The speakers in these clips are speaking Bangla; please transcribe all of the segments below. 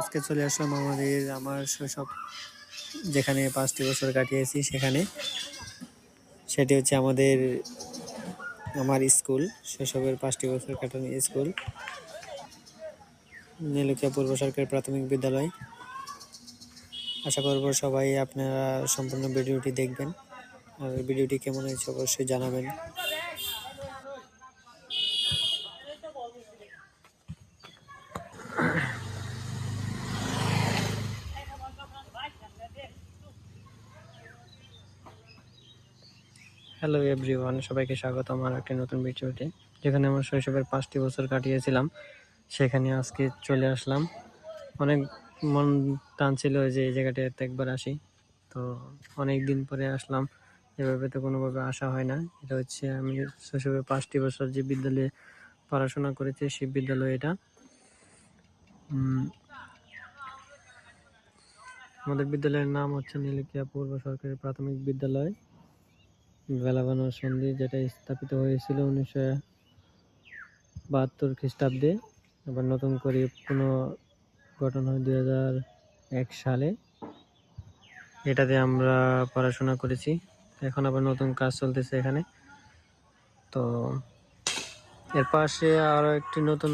আজকে চলে আসলাম আমাদের, আমার শৈশব, যেখানে পাঁচটি বছর কাটিয়েছি সেখানে। সেটি হচ্ছে আমাদের, আমার স্কুল, শৈশবের পাঁচটি বছর কাটানো স্কুল। নীলুকিয়া পূর্ব সরকারি প্রাথমিক বিদ্যালয়। আশা করব সবাই আপনারা সম্পূর্ণ ভিডিওটি দেখবেন। আর ভিডিওটি কেমন হয়েছে অবশ্যই জানাবেন। হ্যালো এভরিওয়ান সবাইকে স্বাগত আমার একটি নতুন ভিডিওতে যেখানে আমার শৈশবের পাঁচটি বছর কাটিয়েছিলাম। সেখানে আজকে চলে আসলাম। অনেক মন টানছিল যে এই জায়গাটাতে একবার আসি। তো অনেক দিন পরে আসলাম। এভাবে তো কোনোভাবে আসা হয় না। এটা হচ্ছে আমি শৈশবের পাঁচটি বছর যে বিদ্যালয়ে পড়াশোনা করেছি, সেই বিদ্যালয় এটা। আমাদের বিদ্যালয়ের নাম হচ্ছে নীলকিয়া পূর্ব সরকারি প্রাথমিক বিদ্যালয়। বেলাবানো সন্ধি যেটা স্থাপিত হয়েছিল উনিশশো বাহাত্তর খ্রিস্টাব্দে, আবার নতুন করে পুনর্গঠন হয় দুই হাজার এক সালে। এটাতে আমরা পড়াশোনা করেছি। এখন আবার নতুন কাজ চলতেছে এখানে। তো এর পাশে আরও একটি নতুন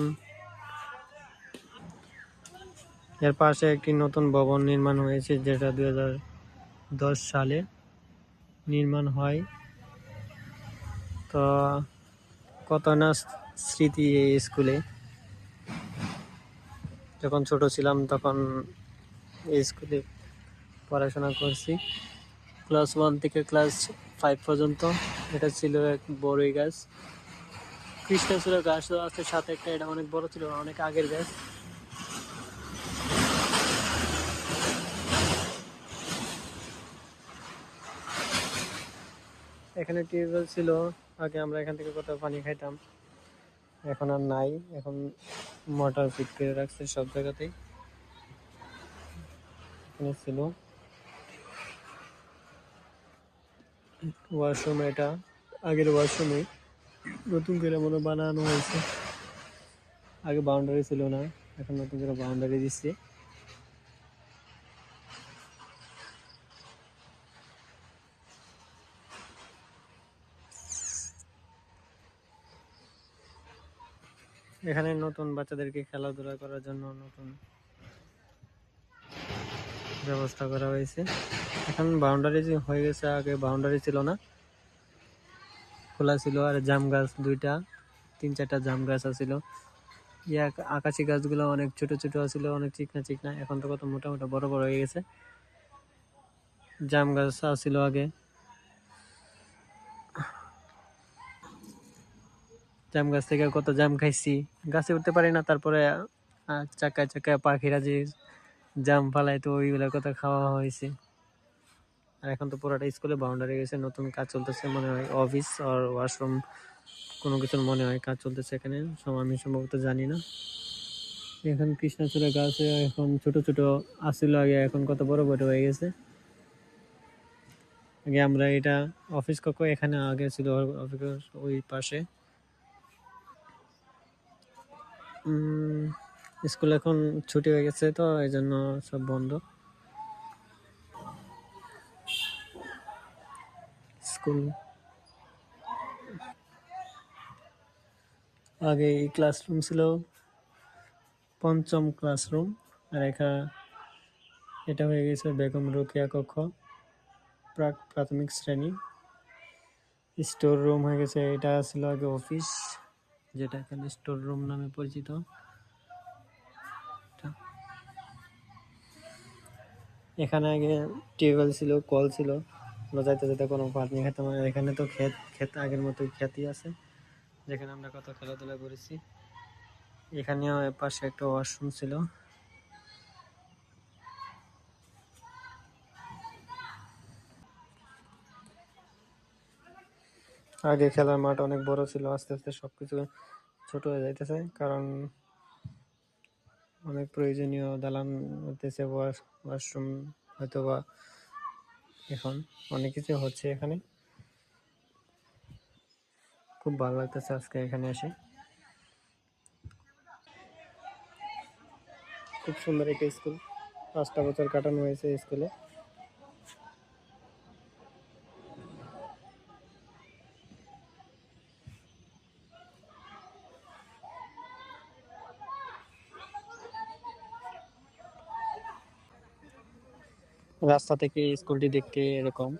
এর পাশে একটি নতুন ভবন নির্মাণ হয়েছে, যেটা দুই হাজার দশ সালে নির্মাণ হয়। তো কত না স্মৃতি এই স্কুলে? যখন ছোট ছিলাম তখন এই স্কুলে পড়াশোনা করছি। ক্লাস ওয়ান থেকে ক্লাস ফাইভ পর্যন্ত। এটা ছিল এক বড়ই গাছ। কৃষ্ণচূড়া গাছ আছে সাথে একটা, এটা অনেক বড় ছিল, অনেক আগের গাছ। এখানে টিউবওয়েল ছিল। আগে আমরা এখান থেকে কত পানি খাইতাম। এখন আর নাই। এখন মোটর ফিট করে রাখছে সব জায়গাতেই। এখানে ছিল। ওয়াশরুম এটা। আগের ওয়াশরুমে নতুন করে মনে বানানো হয়েছে। আগে বাউন্ডারি ছিল না। এখন নতুন করে বাউন্ডারি দিচ্ছে। এখানে নতুন বাচ্চাদেরকে খেলাধুলা করার জন্য নতুন ব্যবস্থা করা হয়েছে। এখন বাউন্ডারি হয়ে গেছে, আগে বাউন্ডারি ছিল না। খোলা ছিল আর জাম গাছ দুইটা, তিন চারটা জাম গাছ আছিল। ইয়া আকাশি গাছগুলো অনেক ছোট ছোট ছিল অনেক চিকনা চিকনা। এখন তো কত মোটা মোটা, বড় বড় হয়ে গেছে। জাম গাছ আছিল আগে। জাম গাছ থেকে কত জাম খাইছি। গাছে উঠতে পারি না, তারপরে চাকায় চাকায় পাখিরা যে জাম ফালাই তো ওইগুলা কত খাওয়া হয়েছে। আর এখন তো পুরোটা স্কুলে বাউন্ডারি গেছে, নতুন কাজ চলতেছে মনে হয় অফিস আর ওয়াশরুম কোনো কিছুর মনে হয় কাজ চলতেছে এখানে আমি সম্ভবত জানি না। এখন কৃষ্ণচূড়া গাছে এখন ছোট ছোট আসছিল আগে, এখন কত বড় বড় হয়ে গেছে। আগে আমরা এটা অফিস কক্ষ এখানে আগে ছিল অফিস ওই পাশে। স্কুল এখন ছুটি হয়ে গেছে তো, এই জন্য সব বন্ধ। স্কুল। আগে এই ক্লাসরুম ছিল পঞ্চম ক্লাসরুম আর এখা, এটা হয়ে গেছে বেগম রোকেয়া কক্ষ, প্রাক, প্রাথমিক শ্রেণি। স্টোর রুম হয়ে গেছে, এটা ছিল আগে অফিস যেটা এখানে স্টোর রুম নামে পরিচিত। এখানে আগে টিউবওয়েল ছিল, কল ছিল। আমরা যাইতে যেতে কোনো পানি খেতাম। এখানে তো ক্ষেত ক্ষেত আগের মতোই খ্যাতি আছে। যেখানে আমরা কত খেলাধুলা করেছি। এখানেও পাশে একটা ওয়াশরুম ছিল। আগে খেলার মাঠ অনেক বড় ছিল, আস্তে আস্তে সবকিছু ছোট হয়ে যাইতেছে। কারণ অনেক প্রয়োজনীয় দালান হতেছে ওয়াশরুম হয়তো বা এখন অনেক কিছু হচ্ছে এখানে। খুব ভালো লাগতেছে আজকে এখানে এসে। খুব সুন্দর একটা স্কুল, পাঁচটা বছর কাটানো হয়েছে স্কুলে। রাস্তা থেকে স্কুলটি দেখতে এরকম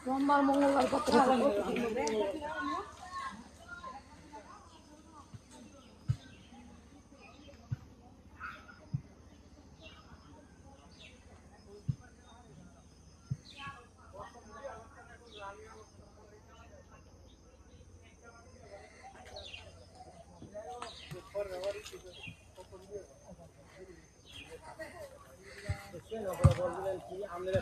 সোমবার মঙ্গলবার করতে হবে আমরা